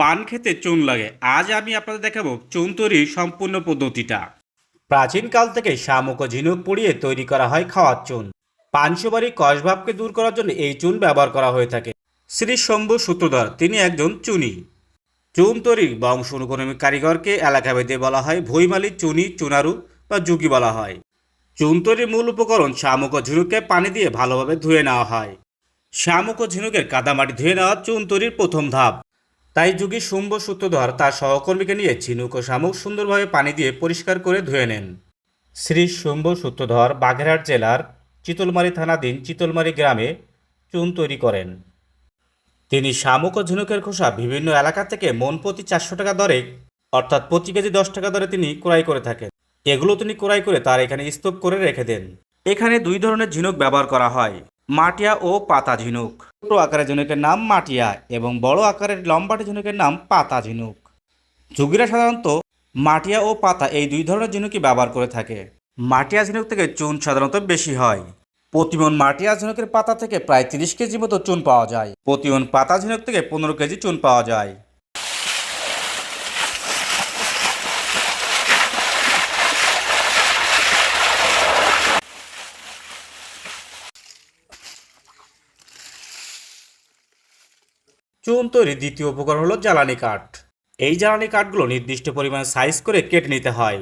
পান খেতে চুন লাগে। আজ আমি আপনাদের দেখাবো চুন তৈরির সম্পূর্ণ পদ্ধতিটা। প্রাচীনকাল থেকে শামুক ও ঝিনুক পুড়িয়ে তৈরি করা হয় খাওয়ার চুন। পানসুবারি কষভাবকে দূর করার জন্য এই চুন ব্যবহার করা হয়ে থাকে। শ্রী শম্ভু সূত্রধর, তিনি একজন চুনি। চুন তৈরির বংশ অনুক্রমিক কারিগরকে এলাকাভেদে বলা হয় ভৈমালি চুনি, চুনারু বা যুগি বলা হয়। চুন তৈরির মূল উপকরণ শামুক ও ঝিনুককে পানি দিয়ে ভালোভাবে ধুয়ে নেওয়া হয়। শামুক ও ঝিনুকের কাদামাটি ধুয়ে নেওয়া চুন তৈরির প্রথম ধাপ। তাই যুগী শুম্ভ সূত্রধর তার সহকর্মীকে নিয়ে ঝিনুক ও শামুক সুন্দরভাবে পানি দিয়ে পরিষ্কার করে ধুয়ে নেন। শ্রী শুম্ভ সূত্রধর বাগেরহাট জেলার চিতলমারি থানাধীন চিতলমারি গ্রামে চুন তৈরি করেন। তিনি শামুক ও ঝিনুকের খোসা বিভিন্ন এলাকা থেকে মন প্রতি চারশো টাকা দরে, অর্থাৎ প্রতি কেজি দশ টাকা দরে তিনি ক্রয় করে থাকেন। এগুলো তিনি ক্রয় করে তার এখানে স্তূপ করে রেখে দেন। এখানে দুই ধরনের ঝিনুক ব্যবহার করা হয়। মাটিয়া ও পাতা ঝিনুক। ছোট আকারের ঝিনুকের নাম মাটিয়া এবং বড় আকারের লম্বাটে ঝিনুকের নাম পাতা ঝিনুক। যুগীরা সাধারণত মাটিয়া ও পাতা এই দুই ধরনের ঝিনুকই ব্যবহার করে থাকে। মাটিয়া ঝিনুক থেকে চুন সাধারণত বেশি হয়। প্রতিমন মাটিয়া ঝিনুকের পাতা থেকে প্রায় তিরিশ কেজি মতো চুন পাওয়া যায়। প্রতিমন পাতা ঝিনুক থেকে পনেরো কেজি চুন পাওয়া যায়। চুন তৈরির দ্বিতীয় উপকরণ হলো জ্বালানি কাঠ। এই জ্বালানি কাঠগুলো নির্দিষ্ট পরিমাণ সাইজ করে কেটে নিতে হয়।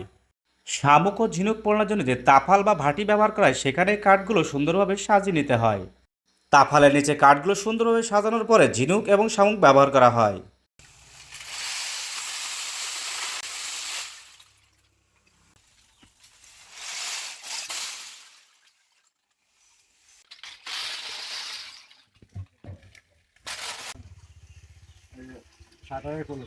শামুক ও ঝিনুক পোড়ানোর জন্য যে তাফাল বা ভাটি ব্যবহার করা হয় সেখানে কাঠগুলো সুন্দরভাবে সাজিয়ে নিতে হয়। তাফালের নিচে কাঠগুলো সুন্দরভাবে সাজানোর পরে ঝিনুক এবং শামুক ব্যবহার করা হয়। সাঁতারে কোনো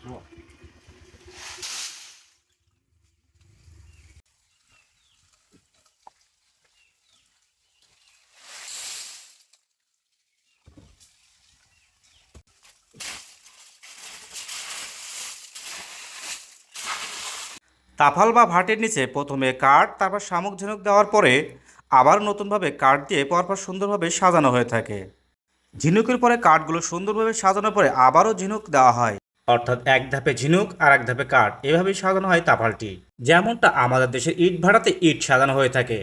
তাফাল বা ভাটের নিচে প্রথমে কাঠ, তারপর শামুক ঝিনুক দেওয়ার পরে আবার নতুনভাবে কাঠ দিয়ে পরপর সুন্দরভাবে সাজানো হয়ে থাকে। ঝিনুকের পরে কাঠগুলো সুন্দরভাবে সাজানোর পরে আবারও ঝিনুক দেওয়া হয়। অর্থাৎ এক ধাপে ঝিনুক আর এক ধাপে কাঠ এভাবেই সাজানো হয় তাপালটি। যেমনটা আমাদের দেশের ইট ভাড়াতে ইট সাজানো হয়ে থাকে।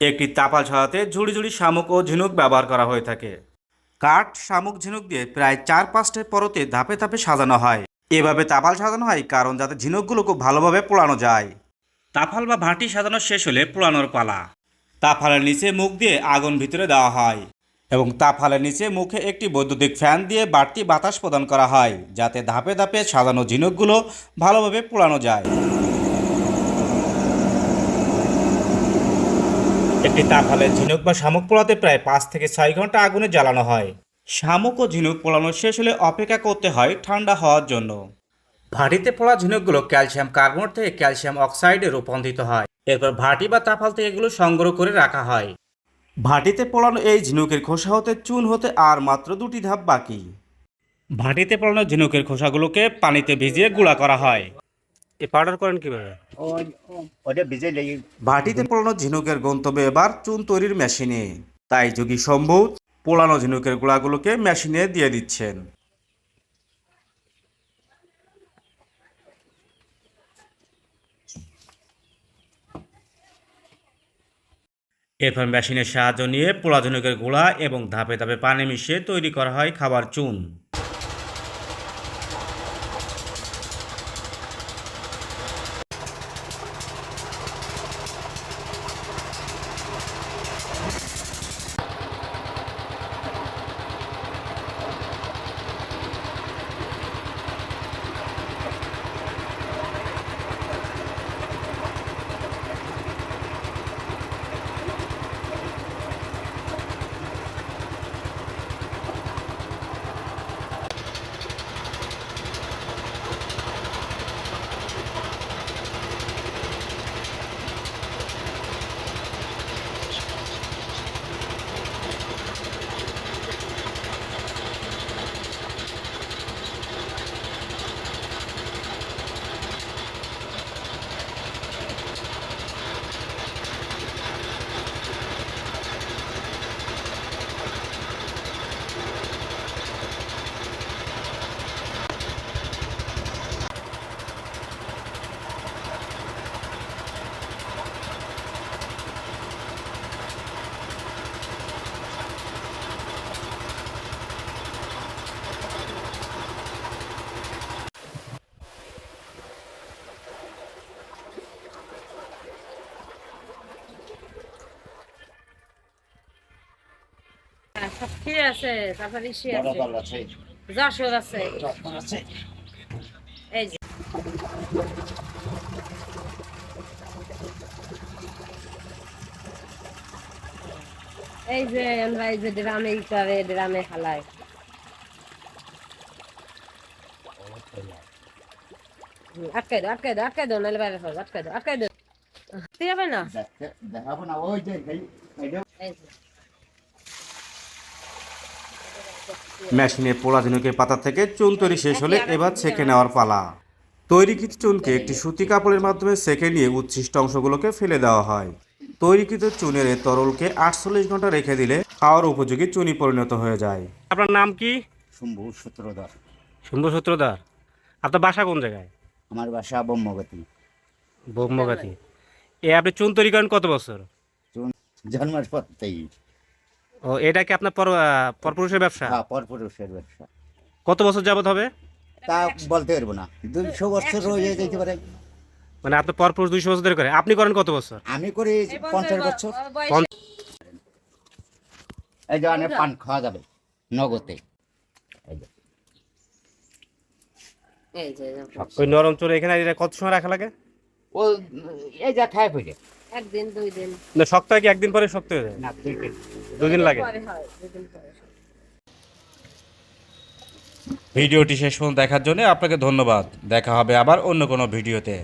একটি তাপাল সাজাতে ঝুড়ি ঝুড়ি শামুক ও ঝিনুক ব্যবহার করা হয়ে থাকে। কাঠ শামুক ঝিনুক দিয়ে প্রায় চার পাঁচটা পরতে ধাপে ধাপে সাজানো হয়। এভাবে তাপাল সাজানো হয় কারণ যাতে ঝিনুকগুলো খুব ভালোভাবে পোড়ানো যায়। তাফাল বা ভাটি সাজানো শেষ হলে পোড়ানোর পালা। তাফালের নিচে মুখ দিয়ে আগুন ভিতরে দেওয়া হয়। এবং তাফালের নিচে মুখে একটি বৈদ্যুতিক ফ্যান দিয়ে বাড়তি বাতাস প্রদান করা হয়, যাতে ধাপে ধাপে সাজানো ঝিনুকগুলো ভালোভাবে পোড়ানো যায়। একটি তাফালের ঝিনুক বা শামুক পোড়াতে প্রায় পাঁচ থেকে ছয় ঘণ্টা আগুনে জ্বালানো হয়। শামুক ও ঝিনুক পোড়ানো শেষ হলে অপেক্ষা করতে হয় ঠান্ডা হওয়ার জন্য। ভাটিতে পোড়া ঝিনুকগুলো ক্যালসিয়াম কার্বনেট থেকে ক্যালসিয়াম অক্সাইডে রূপান্তরিত হয়। এরপর ভাটি বা তাফাল থেকে এগুলো সংগ্রহ করে রাখা হয়। ভাটিতে পড়ানো এই ঝিনুকের খোসা হতে চুন হতে আর মাত্র দুটি ধাপ বাকি। ভাটিতে পড়ানো ঝিনুকের খোসাগুলোকে পানিতে ভিজিয়ে গুঁড়া করা হয়। এ পাউডার করেন কীভাবে? ওটা ভিজে লেগে ভাটিতে পোড়ানো ঝিনুকের গন্তব্যে এবার চুন তৈরির মেশিনে। তাই যদি সম্ভব পোড়ানো ঝিনুকের গুঁড়াগুলোকে মেশিনে দিয়ে দিচ্ছেন। এরপর মেশিনের সাহায্য নিয়ে পোলাজনকের গোড়া এবং ধাপে ধাপে পানি মিশিয়ে তৈরি করা হয় খাবার চুন। সাক্ষী আছে তারপরে ইসি আছে। যশোর আছে। এই যে। এই যে আমরা এই যে ড্রামে করে ড্রামে হালাই। হুম, আটকাই দাও আটকাই দাও আটকাই দাও নাহলে বাইরে ফেলো আটকাই দাও আটকাই দাও তুই হবে না? দেখাবো না। ওই যে। এই যে। মেশিনে পোড়া ঝিনুকের পাতা থেকে চুন তৈরি শেষ হলে এবার ছেঁকে নেওয়ার পালা। তৈরিকৃত চুনকে একটি সুতি কাপড়ের মাধ্যমে সেকে নিয়ে উচ্ছিষ্ট অংশগুলোকে ফেলে দেওয়া হয়। তৈরিকৃত চুনের তরলকে আটচল্লিশ ঘণ্টা রেখে দিলে খাওয়ার উপযোগী চুনি পরিণত হয়ে যায়। আপনার নাম কি? শম্ভু সূত্রধর। সুন্দর সূত্রধার। আপনার বাসা কোন জায়গায়? আমার বাসা ব্রহ্মগতি। বোম্মগাতি এ আপনি চুন তৈরি করেন কত বছর? চুন জন্মের পর থেকে ও এটা কি আপনার পর পরপুরুষের ব্যবসা? হ্যাঁ পরপুরুষের ব্যবসা। কত বছর যাবত হবে? তা বলতে পারব না। দুইশো বছর রয়ে যেতে পারে। মানে আপনার পরপুরুষ দুইশো বছর ধরে করে। আপনি করেন কত বছর? আমি করি পঞ্চাশ বছর। এই যে অনেক পান খাওয়া যাবে নগদে। এই যে। এই যে ওই নরম চোর এখানে এটা কত সময় রাখা লাগে? ও এই যা খায় পড়ে। একদিন দুই দিন। না শক্ত হয় কি একদিন পরে শক্ত হয়ে যায়? না দুই দিন। দুদিন লাগে। পরে হয় দুদিন পরে ভিডিওটি শেষ পর্যন্ত দেখার জন্য আপনাকে ধন্যবাদ। দেখা হবে আবার অন্য কোনো ভিডিওতে।